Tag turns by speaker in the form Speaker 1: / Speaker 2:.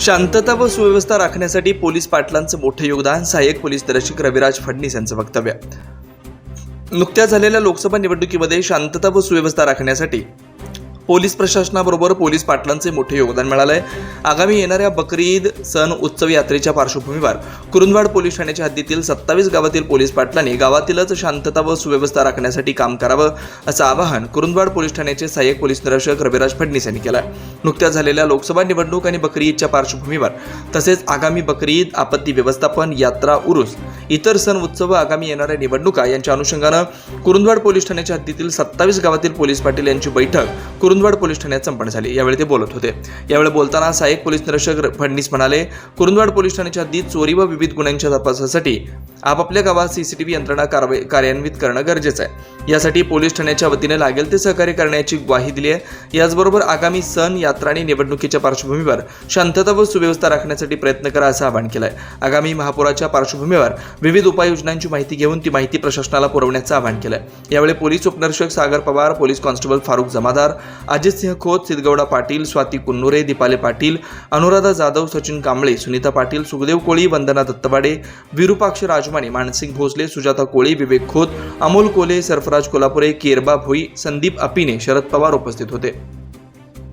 Speaker 1: शांतता व सुव्यवस्था राखण्यासाठी पोलीस पाटलांचं मोठं योगदान सहाय्यक पोलीस निरीक्षक रविराज फडणीस यांचं वक्तव्य. नुकत्याच झालेल्या लोकसभा निवडणुकीमध्ये शांतता व सुव्यवस्था राखण्यासाठी पोलीस प्रशासनाबरोबर पोलीस पाटलांचे मोठे योगदान मिळालंय. आगामी येणाऱ्या बकरी ईद सण उत्सव यात्रेच्या पार्श्वभूमीवर कुरुंदवाड पोलीस ठाण्याच्या हद्दीतील सत्तावीस गावातील पोलीस पाटलांनी गावातीलच शांतता व सुव्यवस्था राखण्यासाठी काम करावं असं आवाहन कुरुंदवाड पोलीस ठाण्याचे सहाय्यक पोलीस निरीक्षक रविराज फडणीस यांनी केलं नुकत्याच झालेल्या लोकसभा निवडणूक आणि बकरी ईदच्या पार्श्वभूमीवर तसेच आगामी बकरी ईद आपत्ती व्यवस्थापन यात्रा उरुस इतर सण उत्सव आगामी येणाऱ्या निवडणुका यांच्या अनुषंगानं कुरुंदवाड पोलीस ठाण्याच्या हद्दीतील सत्तावीस गावातील पोलीस पाटील यांची बैठक कुरुंदवाड पोलीस ठाण्यात संपन्न झाली. यावेळी ते बोलत होते. यावेळी बोलताना सहाय्यक पोलीस निरीक्षक फडणीस म्हणाले कुरुंदवाड पोलीस ठाण्याच्या हद्दीत चोरी व विविध गुन्ह्यांच्या तपासासाठी आपापल्या गावात सीसीटीव्ही यंत्रणा कारवाई कार्यान्वित करणं गरजेचं आहे. यासाठी पोलीस ठाण्याच्या वतीने लागेल ते सहकार्य करण्याची ग्वाही दिली आहे. याचबरोबर आगामी सण यात्रा आणि निवडणुकीच्या पार्श्वभूमीवर शांतता व सुव्यवस्था राखण्यासाठी प्रयत्न करा असं आवाहन आहे आगामी महापुराच्या पार्श्वभूमीवर विविध उपाययोजनांची माहिती घेऊन ती माहिती प्रशासनाला पुरवण्याचं आवाहन केलंय. यावेळी पोलीस उपनिरीक्षक सागर पवार पोलीस कॉन्स्टेबल फारुख जमादार अजित सिंह खोत सिद्धगौडा पाटील स्वाती कुन्नुरे दीपाले पाटील अनुराधा जाधव सचिन कांबळे सुनीता पाटील सुखदेव कोळी वंदना दत्तवाडे विरुपाक्ष राजमाने मानसिंग भोसले सुजाता कोळी विवेक खोत अमोल कोले सरफराज कोल्हापुरे केरबा भोई संदीप अपिने शरद पवार उपस्थित होते.